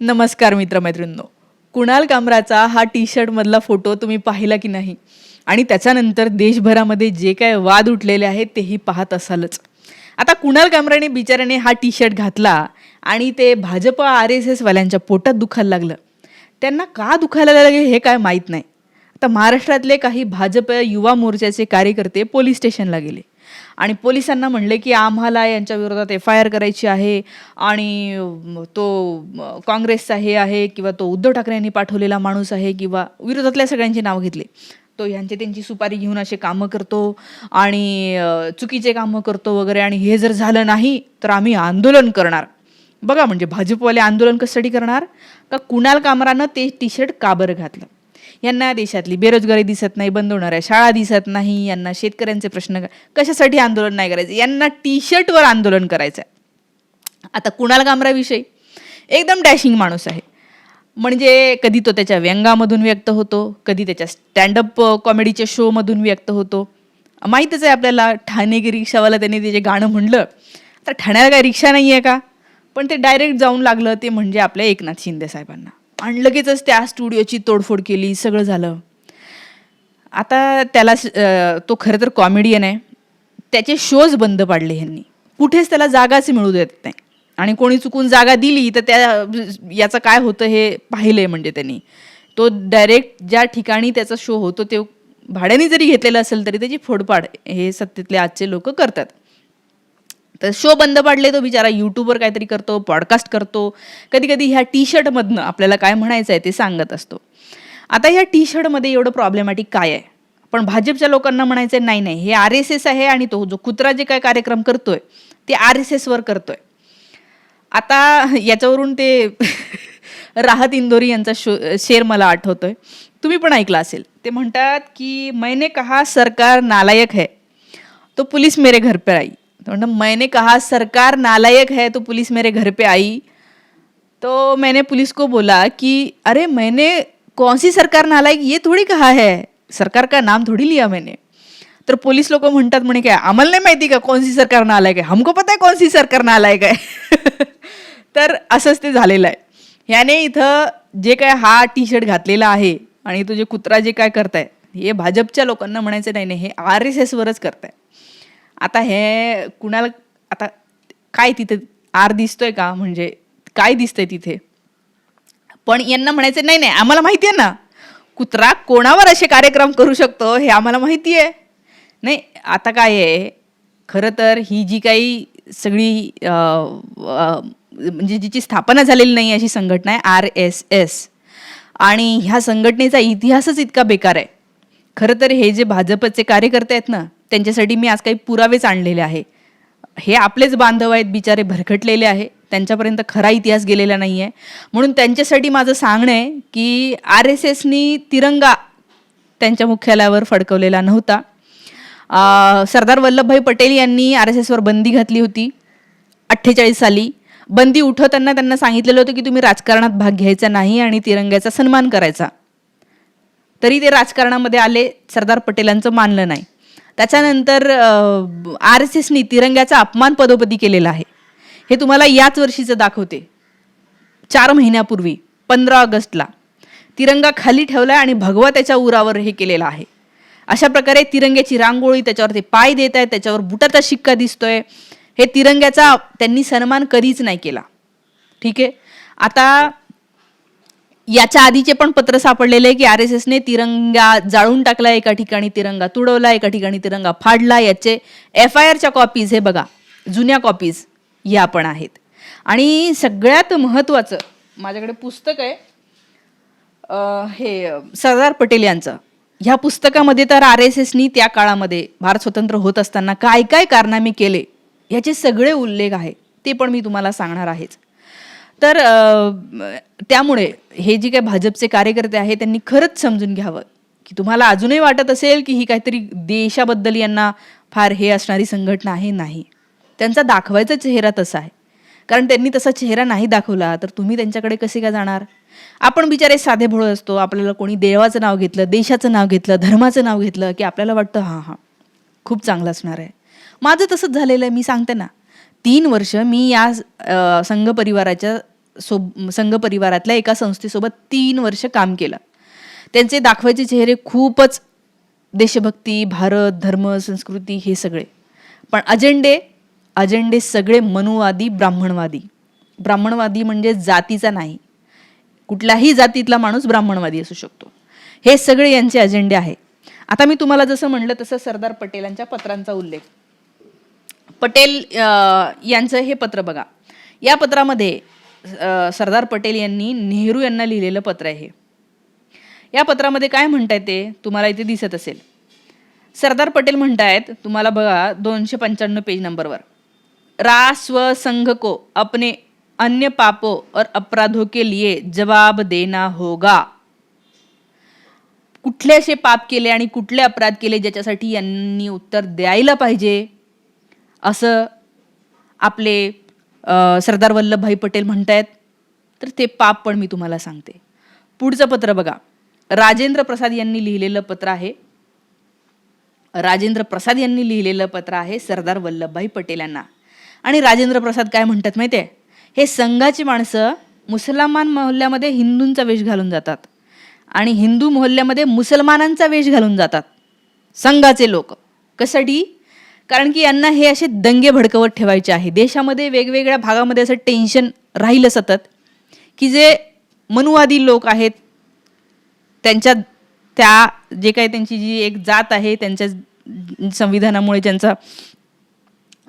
नमस्कार मित्रमैत्रिणींनो. कुणाल कामराचा हा T शर्टमधला photo तुम्ही पाहिला की नाही? आणि त्याच्यानंतर देशभरामध्ये जे काय वाद उठलेले आहेत तेही पाहत असालच. आता कुणाल कामराने बिचाऱ्याने हा टी शर्ट घातला आणि ते भाजप आर एस एसवाल्यांच्या पोटात दुखायला लागलं. त्यांना का दुखायला लागेल हे काय माहीत नाही. आता महाराष्ट्रातले काही भाजप युवा मोर्चाचे कार्यकर्ते पोलीस स्टेशनला गेले. आणि पोलिसांना म्हणले की आम्हाला यांच्या विरोधात एफ आय आर करायची आहे आणि तो काँग्रेसचा हे आहे किंवा तो उद्धव ठाकरे यांनी पाठवलेला माणूस आहे किंवा विरोधातल्या सगळ्यांची नावं घेतली. तो ह्यांची त्यांची सुपारी घेऊन असे कामं करतो आणि चुकीचे कामं करतो वगैरे आणि हे जर झालं नाही तर आम्ही आंदोलन करणार. बघा म्हणजे भाजपवाले आंदोलन कशासाठी करणार? का कुणाल कामरानं ते टी शर्ट का बरं घातलं? यांना देशातली बेरोजगारी दिसत नाही बंद होणाऱ्या शाळा दिसत नाही यांना शेतकऱ्यांचे प्रश्न कशासाठी आंदोलन नाही करायचं? यांना टी शर्टवर आंदोलन करायचं आहे आता कुणाल कामराविषयी एकदम डॅशिंग माणूस आहे. म्हणजे कधी तो त्याच्या व्यंगामधून व्यक्त होतो कधी त्याच्या स्टँडअप कॉमेडीच्या शोमधून व्यक्त होतो. माहीतच आहे आपल्याला ठाणे की रिक्षावाला त्याने ते जे गाणं म्हणलं तर ठाण्याला काय रिक्षा नाही आहे का? पण ते डायरेक्ट जाऊन लागलं ते म्हणजे आपल्या एकनाथ शिंदे साहेबांना. आणि लगेचच त्या स्टुडिओची तोडफोड केली सगळं झालं. आता त्याला तो खरं तर कॉमेडियन आहे. त्याचे शोज बंद पाडले ह्यांनी. कुठेच त्याला जागाच मिळू देत नाही. आणि कोणी चुकून जागा दिली तर त्या याचं काय होतं हे पाहिलं आहे म्हणजे त्यांनी. तो डायरेक्ट ज्या ठिकाणी त्याचा शो होतो ते भाड्याने जरी घेतलेला असेल तरी त्याची फोडपाड हे सत्तेतले आजचे लोक करतात. तर शो बंद पाडले तो बिचारा. यूट्यूबवर काहीतरी करतो पॉडकास्ट करतो. कधी कधी ह्या टी शर्टमधनं आपल्याला काय म्हणायचं आहे ते सांगत असतो. आता ह्या टी शर्टमध्ये एवढं प्रॉब्लेमॅटिक काय आहे? पण भाजपच्या लोकांना म्हणायचं आहे, नाही नाही हे आर एस एस आहे आणि तो जो कुत्रा जे काय कार्यक्रम करतोय ते आर एस एसवर करतोय. आता याच्यावरून ते राहत इंदोरी यांचा शो शेर मला आठवतोय. तुम्ही पण ऐकला असेल. ते म्हणतात की मैंने कहा सरकार नालायक है तो पुलिस मेरे घर पर आई. तो मैंने कहा सरकार नालायक है तो पुलिस मेरे घर पे आई. तो मैंने पुलिस को बोला कि अरे मैंने कौन सी सरकार नालायक ये थोड़ी कहा है सरकार का नाम थोड़ी लिया मैंने. तर पोलीस लोक म्हणतात म्हणे काय आम्हाला नाही माहिती का कोणसी सरकार नालायक आहे हमको पता आहे कोणसी सरकार नालायक आहे तर असंच ते झालेलं आहे. ह्याने इथं जे काय हा टी शर्ट घातलेला आहे आणि तो जे कुत्रा जे काय करताय हे भाजपच्या लोकांना म्हणायचं नाही नाही हे आर एस एसवरच करताय. आता हे कुणाला आता काय तिथे आर दिसतोय का? म्हणजे काय दिसतंय तिथे? पण यांना म्हणायचं नाही नाही आम्हाला माहिती आहे ना. कुत्रा कोणावर असे कार्यक्रम करू शकतो हे आम्हाला माहिती आहे. नाही आता काय आहे खरं तर ही जी काही सगळी म्हणजे जिची स्थापना झालेली नाही अशी संघटना आहे आर एस एस. आणि ह्या संघटनेचा इतिहासच इतका बेकार आहे. खरं तर हे जे भाजपचे कार्यकर्ते आहेत ना त्यांच्यासाठी मी आज काही पुरावेच आणलेले आहे. हे आपलेच बांधव आहेत बिचारे भरकटलेले आहे. त्यांच्यापर्यंत खरा इतिहास गेलेला नाही आहे म्हणून त्यांच्यासाठी माझं सांगणं आहे की आर एस एसनी तिरंगा त्यांच्या मुख्यालयावर फडकवलेला नव्हता. सरदार वल्लभभाई पटेल यांनी आर एस एसवर बंदी घातली होती अठ्ठेचाळीस साली. बंदी उठवताना त्यांना सांगितलेलं होतं की तुम्ही राजकारणात भाग घ्यायचा नाही आणि तिरंग्याचा सन्मान करायचा. तरी ते राजकारणामध्ये आले सरदार पटेलांचं मानलं नाही. त्याच्यानंतर आर एस एसनी तिरंग्याचा अपमान पदोपदी केलेला आहे. हे तुम्हाला याच वर्षीचं दाखवते. चार महिन्यापूर्वी पंधरा ऑगस्टला तिरंगा खाली ठेवला आणि भगवा त्याच्या उरावर हे केलेलं आहे. अशा प्रकारे तिरंग्याची रांगोळी त्याच्यावर ते पाय देत आहेत त्याच्यावर बुटाचा शिक्का दिसतोय. हे तिरंग्याचा त्यांनी सन्मान कधीच नाही केला. ठीक आहे? आता याच्या आधीचे पण पत्र सापडलेले आहे की आर एस एसने तिरंगा जाळून टाकला एका ठिकाणी तिरंगा तुडवला एका ठिकाणी तिरंगा फाडला. याचे एफ आय आरच्या कॉपीज हे बघा जुन्या कॉपीज या पण आहेत. आणि सगळ्यात महत्त्वाचं माझ्याकडे पुस्तक आहे हे सरदार पटेल यांचं. ह्या पुस्तकामध्ये तर आर एस एसनी त्या काळामध्ये भारत स्वतंत्र होत असताना काय काय कारनामे केले ह्याचे सगळे उल्लेख आहे ते पण मी तुम्हाला सांगणार आहेच. तर त्यामुळे हे जे काही भाजपचे कार्यकर्ते आहेत त्यांनी खरंच समजून घ्यावं की तुम्हाला अजूनही वाटत असेल की ही काहीतरी देशाबद्दल यांना फार हे असणारी संघटना आहे नाही. त्यांचा दाखवायचा चेहरा तसा आहे. कारण त्यांनी तसा चेहरा नाही दाखवला तर तुम्ही त्यांच्याकडे कसे का जाणार? आपण बिचारे साधे भोळ असतो आपल्याला कोणी देवाचं नाव घेतलं देशाचं नाव घेतलं धर्माचं नाव घेतलं की आपल्याला वाटतं हां हां खूप चांगलं असणार आहे. माझं तसंच झालेलं आहे मी सांगते ना. तीन वर्ष मी या संघ परिवाराच्या सोब संघ परिवारातल्या एका संस्थेसोबत तीन वर्ष काम केलं. त्यांचे दाखवायचे चेहरे खूपच देशभक्ती भारत धर्म संस्कृती हे सगळे. पण अजेंडे अजेंडे सगळे मनुवादी ब्राह्मणवादी. ब्राह्मणवादी म्हणजे जातीचा नाही. कुठल्याही जातीतला माणूस ब्राह्मणवादी असू शकतो. हे सगळे यांचे अजेंडे आहे. आता मी तुम्हाला जसं म्हणलं तसं सरदार पटेलांच्या पत्रांचा उल्लेख. पटेल यांचं हे पत्र बघा. या पत्रामध्ये सरदार पटेल यांनी नेहरू यांना लिहिलेलं पत्र आहे हे. या पत्रामध्ये काय म्हणतायत ते तुम्हाला इथे दिसत असेल. सरदार पटेल म्हणतायत तुम्हाला बघा दोनशे पंच्याण्णव पेज नंबरवर. रा स्व संघ को अपने अन्य पापों और अपराधों के लिए जवाब देना होगा. कुठले असे पाप केले आणि कुठले अपराध केले ज्याच्यासाठी यांनी उत्तर द्यायला पाहिजे? असं आपले सरदार वल्लभभाई पटेल म्हणतायत तर ते पाप पण मी तुम्हाला सांगते. पुढचं पत्र बघा. राजेंद्र प्रसाद यांनी लिहिलेलं पत्र आहे. राजेंद्र प्रसाद यांनी लिहिलेलं पत्र आहे सरदार वल्लभभाई पटेल यांना. आणि राजेंद्र प्रसाद काय म्हणतात माहिती आहे हे संघाची माणसं मुसलमान मोहल्ल्यामध्ये हिंदूंचा वेश घालून जातात. आणि हिंदू मोहल्ल्यामध्ये मुसलमानांचा वेश घालून जातात. संघाचे लोक. कशासाठी? कारण की यांना हे असे दंगे भडकवत ठेवायचे आहे. देशामध्ये वेगवेगळ्या भागामध्ये असं टेन्शन राहिलं सतत की जे मनुवादी लोक आहेत त्यांच्या त्या जे काही त्यांची जी एक जात आहे त्यांच्या संविधानामुळे ज्यांचा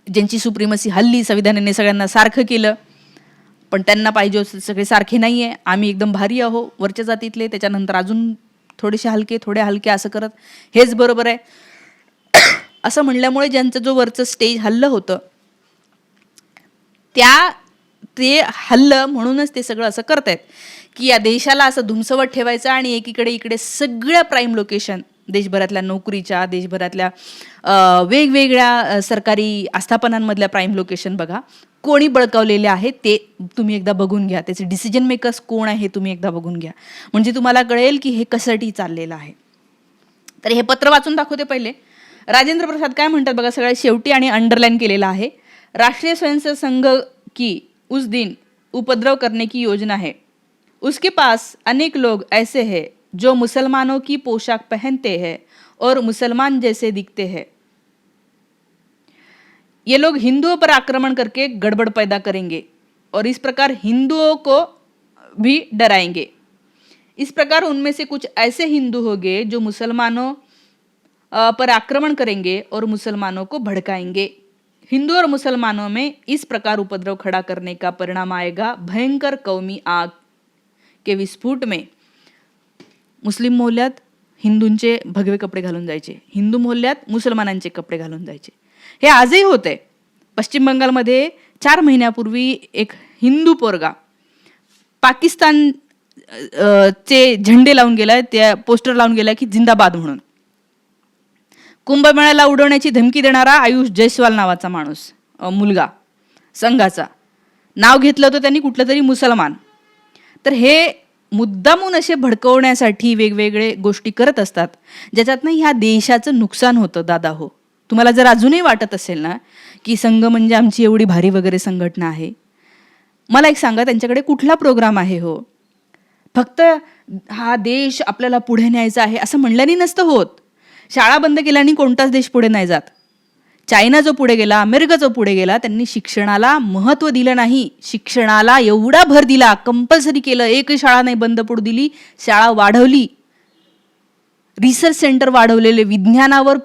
ज्यांची सुप्रिमसी हल्ली संविधानाने सगळ्यांना सारखं केलं पण त्यांना पाहिजे असं सगळे सारखे नाही आहे आम्ही एकदम भारी आहो वरच्या जातीतले त्याच्यानंतर अजून थोडेसे हलके थोडे हलके असं करत हेच बरोबर आहे. असं म्हणल्यामुळे ज्यांचं जो वरचं स्टेज हल्लं होतं त्या ते हल्लं म्हणूनच ते सगळं असं करतायत. की या देशाला असं धुमसवत ठेवायचं आणि एकीकडे इकडे सगळ्या प्राईम लोकेशन देशभरातल्या नोकरीच्या देशभरातल्या वेगवेगळ्या सरकारी आस्थापनांमधल्या प्राईम लोकेशन बघा. कोणी बळकावलेले आहेत ते तुम्ही एकदा बघून घ्या. त्याचे डिसिजन मेकर्स कोण आहे तुम्ही एकदा बघून घ्या. म्हणजे तुम्हाला कळेल की हे कशासाठी चाललेलं आहे. तर हे पत्र वाचून दाखवते पहिले. राजेंद्र प्रसाद काय म्हणतात बघा सगळ्यात शेवटी आणि अंडरलाईन केलेलं आहे. राष्ट्रीय स्वयंसेवक संघ की उस दिन उपद्रव करने की योजना है. उसके पास अनेक लोग ऐसे हैं जो मुसलमानों की पोशाक पहनते हैं और मुसलमान जैसे दिखते हैं। ये लोग हिंदुओं पर आक्रमण करके गड़बड़ पैदा करेंगे और इस प्रकार हिंदुओं को भी डराएँगे। इस प्रकार उनमें से कुछ ऐसे हिंदू होंगे जो मुसलमानों पर आक्रमण करेंगे और मुसलमानों को भड़काएंगे। हिंदू और मुसलमानों में इस प्रकार उपद्रव खड़ा करने का परिणाम आएगा भयंकर कौमी आग के विस्फोट में। मुस्लिम मोहल्ल्यात हिंदूंचे भगवे कपडे घालून जायचे हिंदू मोहल्ल्यात मुसलमानांचे कपडे घालून जायचे। हे आजही होते। पश्चिम बंगालमध्ये चार महिन्यापूर्वी एक हिंदू पोरगा पाकिस्तान चे झेंडे लावून गेलाय त्या पोस्टर लावून गेलाय की जिंदाबाद म्हणून। कुंभमेळ्याला उडवण्याची धमकी देणारा आयुष जयस्वाल नावाचा माणूस मुलगा संघाचा. नाव घेतलं होतं त्यांनी कुठलं तरी मुसलमान. तर हे मुद्दामून असे भडकवण्यासाठी वेगवेगळे गोष्टी करत असतात ज्याच्यातनं ह्या देशाचं नुकसान होतं दादा हो. तुम्हाला जर अजूनही वाटत असेल ना की संघ म्हणजे आमची एवढी भारी वगैरे संघटना आहे. मला एक सांगा त्यांच्याकडे कुठला प्रोग्राम आहे हो? फक्त हा देश आपल्याला पुढे न्यायचा आहे असं म्हणल्याने नसतं होत. शाळा बंद केल्याने कोणताच देश पुढे नाही जात. चायना जो पुढे गेला अमेरिका जो पुढे गेला त्यांनी शिक्षणाला महत्त्व दिलं नाही. शिक्षणाला एवढा भर दिला कंपल्सरी केलं एकही शाळा नाही बंद पडू दिली शाळा वाढवली. रिसर्च सेंटर वाढवलेले विज्ञानावर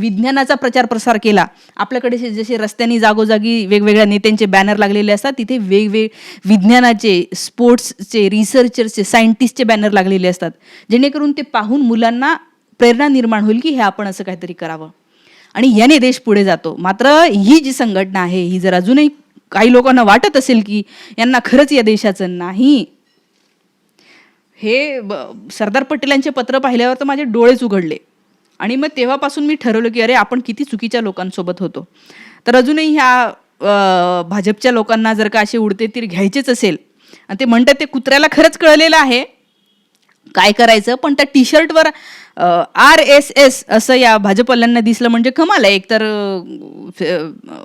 विज्ञानाचा प्रचार प्रसार केला. आपल्याकडे जसे रस्त्यांनी जागोजागी वेगवेगळ्या नेत्यांचे बॅनर लागलेले असतात तिथे वेगवेग विज्ञानाचे स्पोर्ट्सचे रिसर्चरचे सायंटिस्टचे बॅनर लागलेले असतात. जेणेकरून ते पाहून मुलांना प्रेरणा निर्माण होईल की हे आपण असं काहीतरी करावं. आणि याने देश पुढे जातो. मात्र ही जी संघटना आहे ही जर अजूनही काही लोकांना वाटत असेल की यांना खरंच या देशाचं नाही हे सरदार पटेलांचे पत्र पाहिल्यावर तर माझे डोळेच उघडले. आणि मग तेव्हापासून मी ठरवलं की अरे आपण किती चुकीच्या लोकांसोबत होतो. तर अजूनही ह्या भाजपच्या लोकांना जर का असे उडते तीर घ्यायचेच असेल आणि ते म्हणतात ते कुत्र्याला खरंच कळलेलं आहे. काय करायचं? पण त्या टी शर्टवर आर एस एस असं या भाजपवाल्यांना दिसलं म्हणजे कमाल आहे. एकतर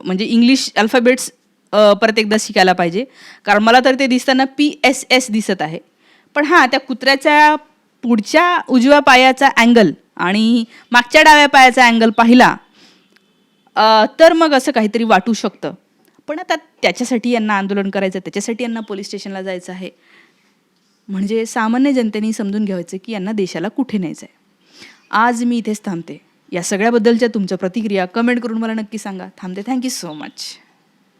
म्हणजे इंग्लिश अल्फाबेट्स प्रत्येकदा परत एकदा शिकायला पाहिजे. कारण मला तर ते दिसताना पी एस एस दिसत आहे. पण हां त्या कुत्र्याच्या पुढच्या उजव्या पायाचा अँगल आणि मागच्या डाव्या पायाचा अँगल पाहिला तर मग असं काहीतरी वाटू शकतं. पण आता त्याच्यासाठी यांना आंदोलन करायचं त्याच्यासाठी यांना पोलीस स्टेशनला जायचं आहे. म्हणजे सामान्य जनतेने समजून घ्यायचं की यांना देशाला कुठे न्यायचं आहे आज मी इथेच थांबते. या सगळ्याबद्दलच्या तुमच्या प्रतिक्रिया कमेंट करून मला नक्की सांगा. थांबते. Thank you so much